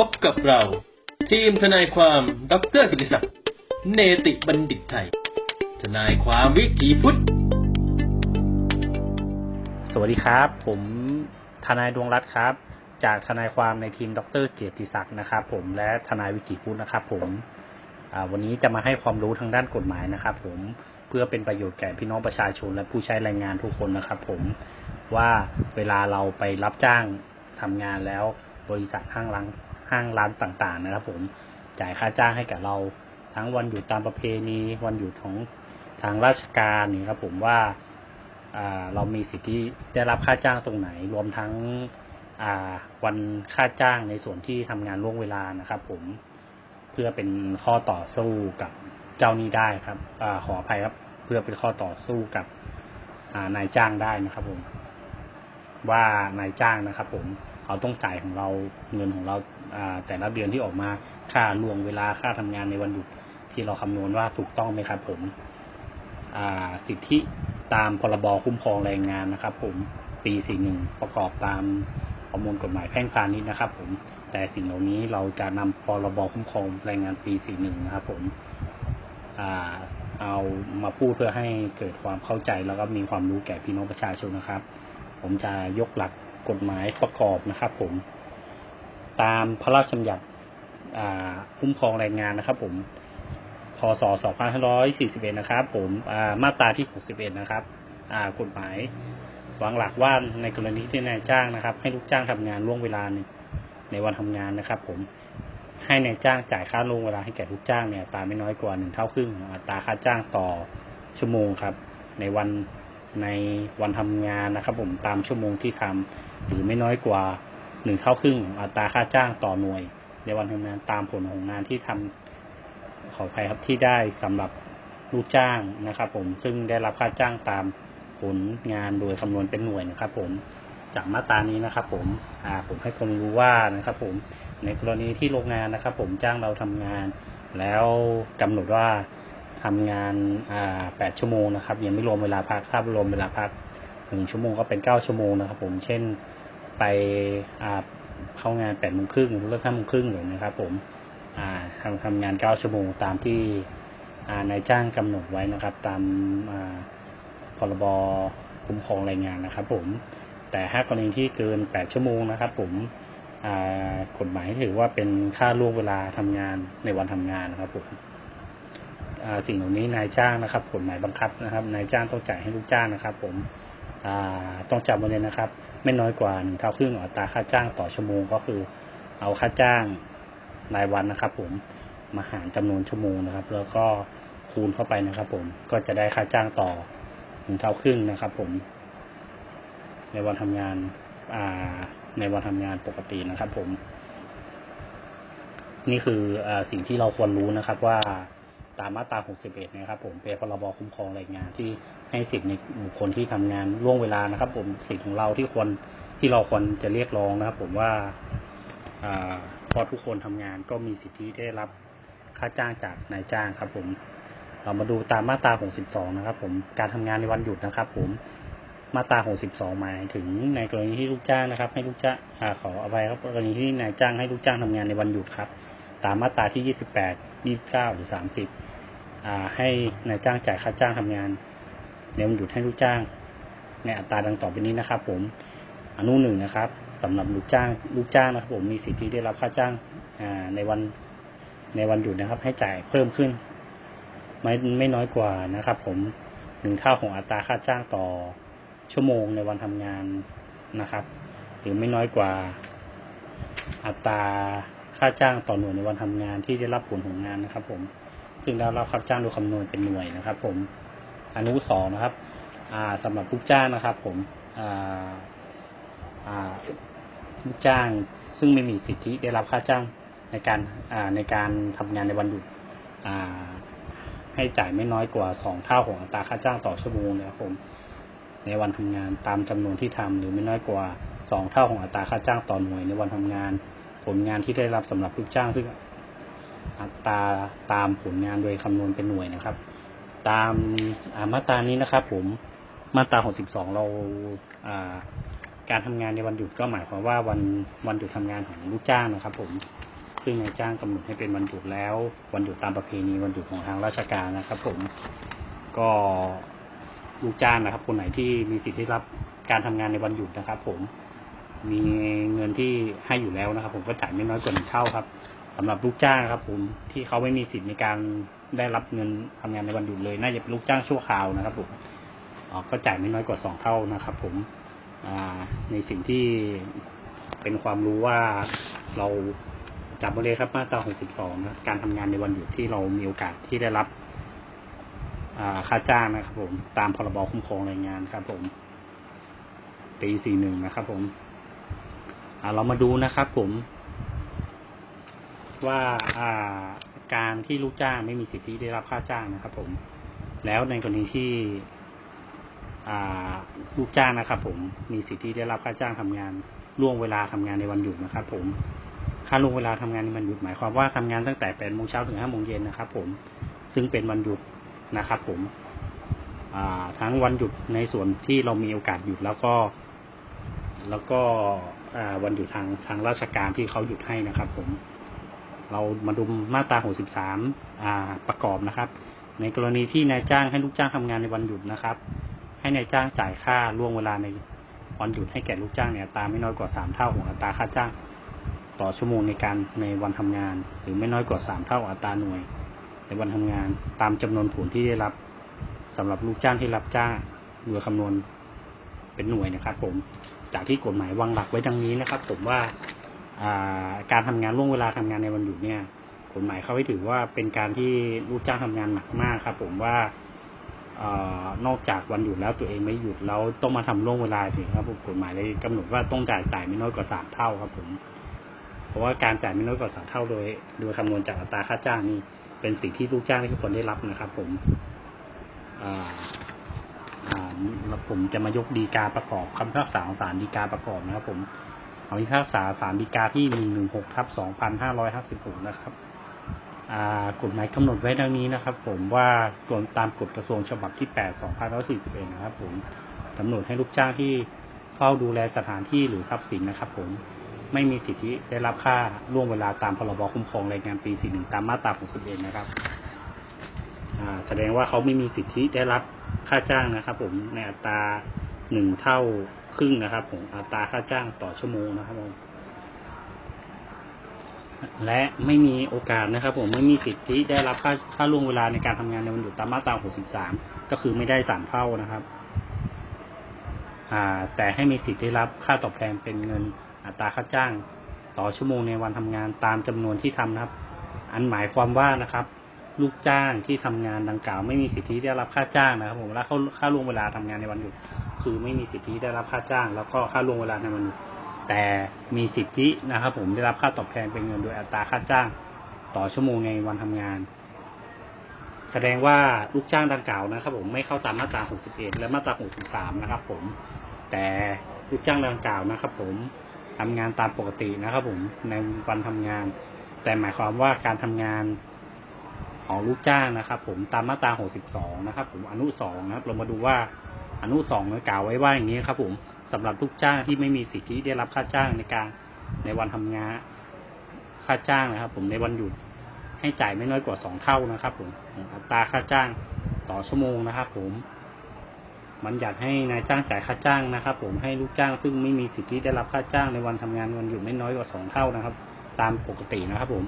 พบกับเรา ทีมทนายความดรกิติศักดิ์เนติบัณฑิตไทย ทนายความวิถีพุทธ สวัสดีครับ ผมทนายดวงรัตน์ครับ จากทนายความในทีมดรเกียรติศักดิ์นะครับ ผมและทนายวิกิพุทธนะครับ ผมวันนี้จะมาให้ความรู้ทางด้านกฎหมายนะครับ ผมเพื่อเป็นประโยชน์แก่พี่น้องประชาชน และผู้ใช้แรงงานทุกคนนะครับ ผมว่าเวลาเราไปรับจ้างทำงานแล้วบริษัทห้างร้าน ห้างร้านต่างๆ นะครับ ผมจ่ายค่าจ้างให้กับเราทั้งวันหยุดตามประเพณีวันหยุดของทางราชการนี่ครับ ผมว่าเรามีสิทธิได้รับค่าจ้างตรงไหน รวมทั้งวันค่าจ้างในส่วนที่ทำงานล่วงเวลานะครับ ผมเพื่อเป็นข้อต่อสู้กับเจ้านี้ได้ครับอขออภัยครับ เพื่อเป็นข้อต่อสู้กับนายจ้างได้นะครับ ผม ว่านายจ้างนะครับ ผมเขาต้องจ่ายของเราเงินของเรา แต่ละเดือนที่ออกมาค่าล่วงเวลาค่าทำงานในวันหยุดที่เราคำนวณว่าถูกต้องไหมครับ ผมสิทธิตามพรบคุ้มครองแรงงานนะครับ ผมปี41ประกอบตามประมวลกฎหมายแพ่งพาณิชย์นะครับ ผมแต่สิ่งเหล่านี้เราจะนำพรบคุ้มครองแรงงานปี41นะครับ ผมอเอามาพูดเพื่อให้เกิดความเข้าใจแล้วก็มีความรู้แก่พี่น้องประชาชนนะครับ ผมจะยกหลักกฎหมายประกอบนะครับ ผม ตามพระราชบัญญัติอ่าคุ้มครองแรงงานนะครับ ผม พศ 2541 นะครับ ผมอ่ามาตราที่ 61 นะครับอ่ากฎหมายวางหลักว่าในกรณีที่นายจ้างนะครับ ให้ลูกจ้างทำงานล่วงเวลาในในวันทำงานนะครับ ผมให้นายจ้างจ่ายค่าล่วงเวลาให้แก่ลูกจ้างเนี่ยตาไม่น้อยกว่าหนึ่งเท่าครึ่งอัตราค่าจ้างต่อชั่วโมงครับ ในวันในวันทำงานนะครับ ผมตามชั่วโมงที่ทำหรือไม่น้อยกว่า หนึ่งเท่าครึ่งอัตราค่าจ้างต่อหน่วย ในวันทำงานตามผลของงานที่ทำขออภัยครับที่ได้สำหรับลูกจ้างนะครับ ผมซึ่งได้รับค่าจ้างตามผลงานโดยคำนวณเป็นหน่วยนะครับ ผมจากมาตรานี้นะครับ ผมอ่าผมให้ความรู้ว่านะครับ ผมในกรณีที่โรงงานนะครับ ผมจ้างเราทำงาน แล้วกำหนดว่าทำงานอ่าแปดชั่วโมงนะครับยังไม่รวมเวลาพักถ้ารวมเวลาพักหนึ่งชั่วโมงก็เป็นเก้าชั่วโมงนะครับ ผมเช่น ไปอ่าเข้างานแปดโมงครึ่งเลิกห้าโมงครึ่งเลยนะครับ ผมอ่าทำทำงานเก้าชั่วโมงตามที่อ่านายจ้างกำหนดไว้นะครับ ตามอ่าพรบคุ้มครองแรงงานนะครับ ผม แต่ถ้ากรณีที่เกินแปดชั่วโมงนะครับ ผมอ่ากฎหมายถือว่าเป็นค่าล่วงเวลาทำงานในวันทำงานนะครับผมอ่าสิ่งเหล่านี้นายจ้างนะครับกฎหมายบังคับนะครับ นายจ้างต้องจ่ายให้ลูกจ้างนะครับ ผมอ่าต้องจำไว้เลยนะครับ ไม่น้อยกว่าหนึ่งเท่าครึ่งอัตราค่าจ้างต่อชั่วโมงก็คือ เอาค่าจ้างรายวันนะครับ ผมมาหารจำนวนชั่วโมงนะครับ แล้วก็คูณเข้าไปนะครับ ผมก็จะได้ค่าจ้างต่อหนึ่งเท่าครึ่งนะครับ ผม ในวันทำงานอ่าในวันทำงานปกตินะครับ ผม นี่คืออาสิ่งที่เราควรรู้นะครับว่า ตามมาตรา 61 นะครับผมเป็นพรบคุ้มครองแรงงานที่ให้สิทธิในบุคคลที่ทำงานล่วงเวลานะครับ ผมสิทธิของเราที่ควรที่เราควรจะเรียกร้องนะครับ ผมว่าอพราะทุกคนทำงานก็มีสิทธิได้รับค่าจ้างจากนายจ้างครับ ผมเรามาดูตามมาตรา 62 นะครับ ผมการทำงานในวันหยุดนะครับ ผมมาตรา 62 หมายถึงในกรณีที่ลูกจ้างนะครับ ให้ลูกจ้างอ่าขออภัยครับกรณีที่นายจ้างให้ลูกจ้างทำงานในวันหยุดครับ ตามมาตราที่28 29หรือ30อ่าให้นายจ้างจ่ายค่าจ้างทำงานในวันหยุดให้ลูกจ้าง ในอัตราดังต่อไปนี้นะครับ ผมอนุหนึ่งนะครับสำหรับลูกจ้าง ลูกจ้างนะครับ ผมมีสิทธิได้รับค่าจ้างอ่าในวันในวันหยุดนะครับ ให้จ่ายเพิ่มขึ้น ไม่ไม่น้อยกว่านะครับ ผมหนึ่งเท่าของอัตราค่าจ้างต่อชั่วโมงในวันทำงานนะครับ หรือไม่น้อยกว่าอัตรา ค่าจ้างต่อหน่วยในวันทำงานที่ได้รับผลของงานนะครับ ผม ซึ่งได้รับค่าจ้างโดยคำนวณเป็นหน่วยนะครับ ผม อนุสองนะครับ อ่าสำหรับลูกจ้างนะครับ ผม อ่า อ่าลูกจ้าง ซึ่งไม่มีสิทธิได้รับค่าจ้างในการ อ่า ในการทำงานในวันหยุด อ่า ให้จ่ายไม่น้อยกว่าสองเท่าของอัตราค่าจ้างต่อชั่วโมงนะครับผม ในวันทำงานตามจำนวนที่ทำหรือไม่น้อยกว่าสองเท่าของอัตราค่าจ้างต่อหน่วยในวันทำงาน ผลงานที่ได้รับสำหรับลูกจ้างซึ่งอัตราตามผลงานโดยคำนวณเป็นหน่วยนะครับ ตามามาตรานี้นะครับ ผมมาตรา 62 เราอ่าการทำงานในวันหยุดก็หมายความว่าวันวันหยุดทำงานของลูกจ้างนะครับ ผมซึ่งนายจ้างกำหนดให้เป็นวันหยุดแล้ว วันหยุดตามประเพณีวันหยุดของทางราชการนะครับ ผมก็ลูกจ้างนะครับ คนไหนที่มีสิทธิ์ได้รับการทำงานในวันหยุดนะครับ ผม มีเงินที่ให้อยู่แล้วนะครับ ผมก็จ่ายไม่น้อยกว่าหนึ่งเท่าครับสำหรับลูกจ้างครับ ผมที่เขาไม่มีสิทธิ์ในการได้รับเงินทำงานในวันหยุดเลย น่าจะเป็นลูกจ้างชั่วคราวนะครับผมก็จ่ายไม่น้อยกว่าสองเท่านะครับ ผมอ่าในสิ่งที่เป็นความรู้ว่าเราจับมาเลยครับมาตรา 62 นะการทำงานในวันหยุดที่เรามีโอกาสที่ได้รับค่าจ้างนะครับ ผม ตามพรบคุ้มครองแรงงานครับ ผม ปี 41 นะครับ ผม เรามาดูนะครับผม ว่าอ่าการที่ลูกจ้างไม่มีสิทธิได้รับค่าจ้างนะครับ ผม แล้วในกรณีที่ลูกจ้างนะครับ ผมมีสิทธิได้รับค่าจ้างทำงานล่วงเวลาทำงานในวันหยุดนะครับ ผมค่าล่วงเวลาทำงานในวันหยุดหมายความว่าทำงานตั้งแต่แปดโมงเช้าถึงห้าโมงเย็นนะครับ ผมซึ่งเป็นวันหยุดนะครับ ผมทั้งวันหยุดในส่วนที่เรามีโอกาสหยุดแล้วก็ แล้วก็ วันหยุดทางทางราชการที่เขาหยุดให้นะครับ ผม เรามาดูมาตรา63าประกอบนะครับ ในกรณีที่นายจ้างให้ลูกจ้างทำงานในวันหยุดนะครับ ให้นายจ้างจ่ายค่าล่วงเวลาในวันหยุดให้แก่ลูกจ้างเนี่ยตราไม่น้อยกว่า3เท่าของอัตราค่าจ้าง ต่อชั่วโมงในการในวันทำงาน หรือไม่น้อยกว่า3เท่าอัตราหน่วย ในวันทำงาน ตามจำนวนผลที่ได้รับสำหรับลูกจ้างที่รับจ้างโดยคำนวณเป็นหน่วยนะครับ ผม จากที่กฎหมายวางหลักไว้ดังนี้นะครับ ผมว่าการทำงานล่วงเวลาทำงานในวันหยุดเนี่ยกฎหมายเขาให้ถือว่าเป็นการที่ลูกจ้างทำงานหนักมากครับ ผมว่าอนอกจากวันหยุดแล้วตัวเองไม่หยุดแล้วต้องมาทำล่วงเวลาถึงครับผมกฎหมายเลยกำหนดว่าต้องจ่ายจ่ายไม่น้อยกว่าสามเท่าครับ ผม เพราะว่าการจ่ายไม่น้อยกว่าสามเท่าโดย โดยคำนวณจากอัตราค่าจ้างนี่เป็นสิ่งที่ลูกจ้างทุกคนได้รับนะครับ ผมอ่า ผมจะมายกดีกาประกอบคำพิพากษาของศาลดีกาประกอบนะครับผมคำพิพากษาศาลฎีกาที่116ทับ2556นะครับอ่าสิบหกนะครับกฎหมายกำหนดไว้ดังนี้นะครับ ผมว่ากฎตามกฎกระทรวงฉบับที่8 2541นร้อยสี่สิบเอ็ดนะครับ ผมกำหนดให้ลูกจ้างที่เฝ้าดูแลสถานที่หรือทรัพย์สินนะครับ ผมไม่มีสิทธิได้รับค่าล่วงเวลาตามพรบคุ้มครองแรงงานปี41ตามมาตรา61นะครับแสดงว่าเขาไม่มีสิทธิได้รับ ค่าจ้างนะครับ ผมในอัตราหนึ่งเท่าครึ่งนะครับ ผมอัตราค่าจ้างต่อชั่วโมงนะครับผมและไม่มีโอกาสนะครับ ผมไม่มีสิทธิได้รับค่าค่าล่วงเวลาในการทำงานในวันหยุดตามมาตรา 63 ก็คือไม่ได้สามเท่านะครับ อ่า แต่ให้มีสิทธิได้รับค่าตอบแทนเป็นเงินอัตราค่าจ้าง ต่อชั่วโมงในวันทำงานตามจำนวนที่ทำนะครับ อันหมายความว่านะครับ ลูกจ้างที่ทำงานดังกล่าวไม่มีสิทธิได้รับค่าจ้างนะครับ ผมและเขาค่าล่วงเวลาทำงานในวันหยุดคือไม่มีสิทธิได้รับค่าจ้าง แล้วก็ค่าล่วงเวลาในวันหยุดแต่มีสิทธินะครับ ผมได้รับค่าตอบแทนเป็นเงินโดยอัตราค่าจ้าง ต่อชั่วโมงในวันทำงาน แสดงว่าลูกจ้างดังกล่าวนะครับ ผมไม่เข้าตามมาตรา 61 และมาตรา 63 นะครับ ผม แต่ลูกจ้างดังกล่าวนะครับ ผมทำงานตามปกตินะครับ ผมในวันทำงาน แต่หมายความว่าการทำงาน ของลูกจ้างนะครับ ผมตามมาตรา 62 นะครับ ผมอนุ 2 นะครับ เรามาดูว่าอนุ2เนี่ยกล่าวไว้ว่าอย่างนี้ครับ ผมสำหรับลูกจ้างที่ไม่มีสิทธิได้รับค่าจ้างในการในวันทำงานค่าจ้างนะครับ ผมในวันหยุดให้จ่ายไม่น้อยกว่า 2 เท่านะครับ ผมอัตราค่าจ้างต่อชั่วโมงนะครับ ผมมันอยากให้นายจ้างจ่ายค่าจ้างนะครับ ผมให้ลูกจ้างซึ่งไม่มีสิทธิได้รับค่าจ้างในวันทำงานวันหยุดไม่น้อยกว่า2เท่านะครับ ตามปกตินะครับผม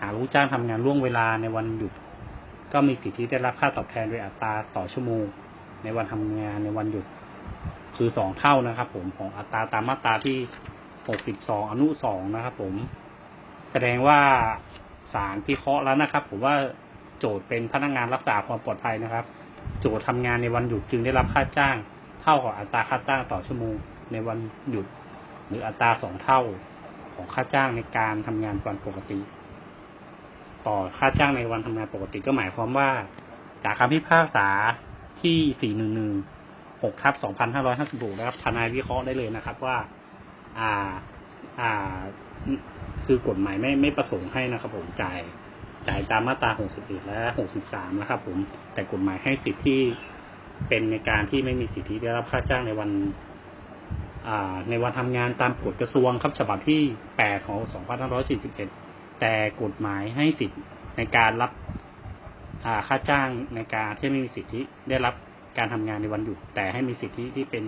หากลูกจ้างทำงานล่วงเวลาในวันหยุด ก็มีสิทธิได้รับค่าตอบแทนโดยอัตราต่อชั่วโมง ในวันทำงานในวันหยุด คือสองเท่านะครับผมของอัตราตามมาตราที่หกสิบสองอนุสองนะครับผม แสดงว่าศาลพิเคราะห์แล้วนะครับ ผมว่าโจทย์เป็นพนักงานรักษาความปลอดภัยนะครับ โจทย์ทำงานในวันหยุดจึงได้รับค่าจ้าง เท่ากับอัตราค่าจ้างต่อชั่วโมง ในวันหยุด หรืออัตราสองเท่าของค่าจ้างในการทำงานวันปกติ ต่อค่าจ้างในวันทำงานปกติก็หมายความว่า จากคำพิพากษาที่ 411 6ทับ2556นะครับทนายวิเคราะห์ได้เลยนะครับว่า อ่า อ่า คือกฎหมายไม่ไม่ประสงค์ให้นะครับ ผมจ่ายจ่ายตามมาตรา 61 และ 63 นะครับ ผม แต่กฎหมายให้สิทธิที่เป็นในการที่ไม่มีสิทธิได้รับค่าจ้างในวันอ่าในวันทำงานตามกฎกระทรวงครับฉบับที่ 8 ของ 2541 แต่กฎหมายให้สิทธิ์ในการรับค่าจ้างในการที่ไม่มีสิทธิได้รับการทำงานในวันหยุด แต่ให้มีสิทธิที่เป็น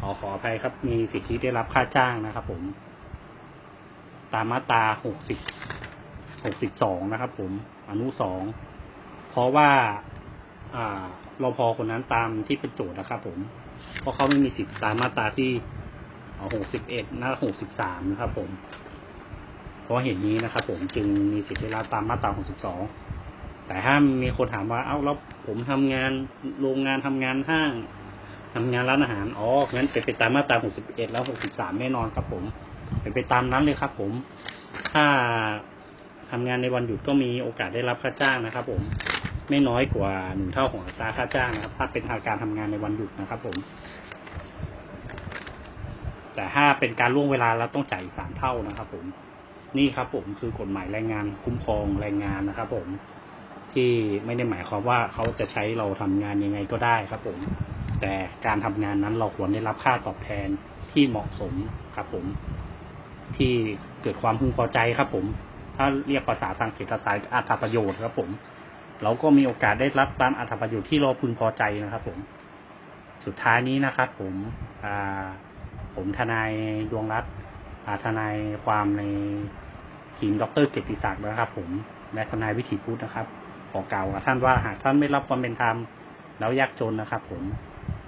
ขอขออภัยครับ มีสิทธิได้รับค่าจ้างนะครับ ผม ตามมาตรา60 62นะครับ ผม อนุ2เพราะว่าอ่ารอพอคนนั้นตามที่เป็นโจทย์นะครับ ผม เพราะเขาไม่มีสิทธิตามมาตราที่หกสิบเอ็ดนะหกสิบสามนะครับ ผม เพราะเหตุนี้นะครับ ผมจึงมีสิทธิ์ได้รับตามมาตราหกสิบสองแต่ถ้ามีคนถามว่า เอ้าแล้วผมทำงานโรงงานทำงานห้างทำงานร้านอาหาร อ๋อ งั้นเป็นไปตามมาตราหกสิบเอ็ดแล้วหกสิบสามแน่นอนครับผม เป็นไปตามนั้นเลยครับ ผม ถ้าทำงานในวันหยุดก็มีโอกาสได้รับค่าจ้างนะครับ ผม ไม่น้อยกว่าหนึ่งเท่าของอัตราค่าจ้างนะครับ ถ้าเป็นทางการทำงานในวันหยุดนะครับ ผมแต่ถ้าเป็นการล่วงเวลาแล้วต้องจ่ายสามเท่านะครับผม นี่ครับผมคือกฎหมายแรงงานคุ้มครองแรงงานนะครับ ผมที่ไม่ได้หมายความว่าเขาจะใช้เราทำงานยังไงก็ได้ครับ ผม แต่การทำงานนั้นเราควรได้รับค่าตอบแทนที่เหมาะสมครับ ผมที่เกิดความพึงพอใจครับ ผม ถ้าเรียกภาษาทางเศรษฐศาสตร์อัตราประโยชน์ครับ ผม เราก็มีโอกาสได้รับตามอัตราประโยชน์ที่เราพึงพอใจนะครับ ผม สุดท้ายนี้นะครับ ผมอ่าผมทนายดวงรัตน์ทนายความใน ทีมดรเกียรติศักดิ์นะครับ ผมและทนายวิถีพุทธนะครับ ขอกล่าวกับท่านว่าหากท่านไม่รับความเป็นธรรมแล้วยากจนนะครับ ผม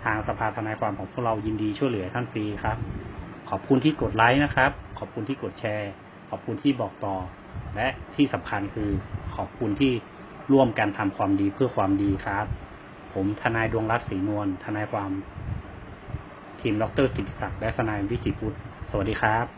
ทางสภาทนายความของพวกเรายินดีช่วยเหลือท่านฟรีครับ ขอบคุณที่กดไลค์นะครับ ขอบคุณที่กดแชร์ ขอบคุณที่บอกต่อ และที่สำคัญคือขอบคุณที่ร่วมกันทำความดีเพื่อความดีครับ ผมทนายดวงรัตน์ศรีนวลทนายความทีมดรกิติศักดิ์และทนายวิจิพุทธสวัสดีครับ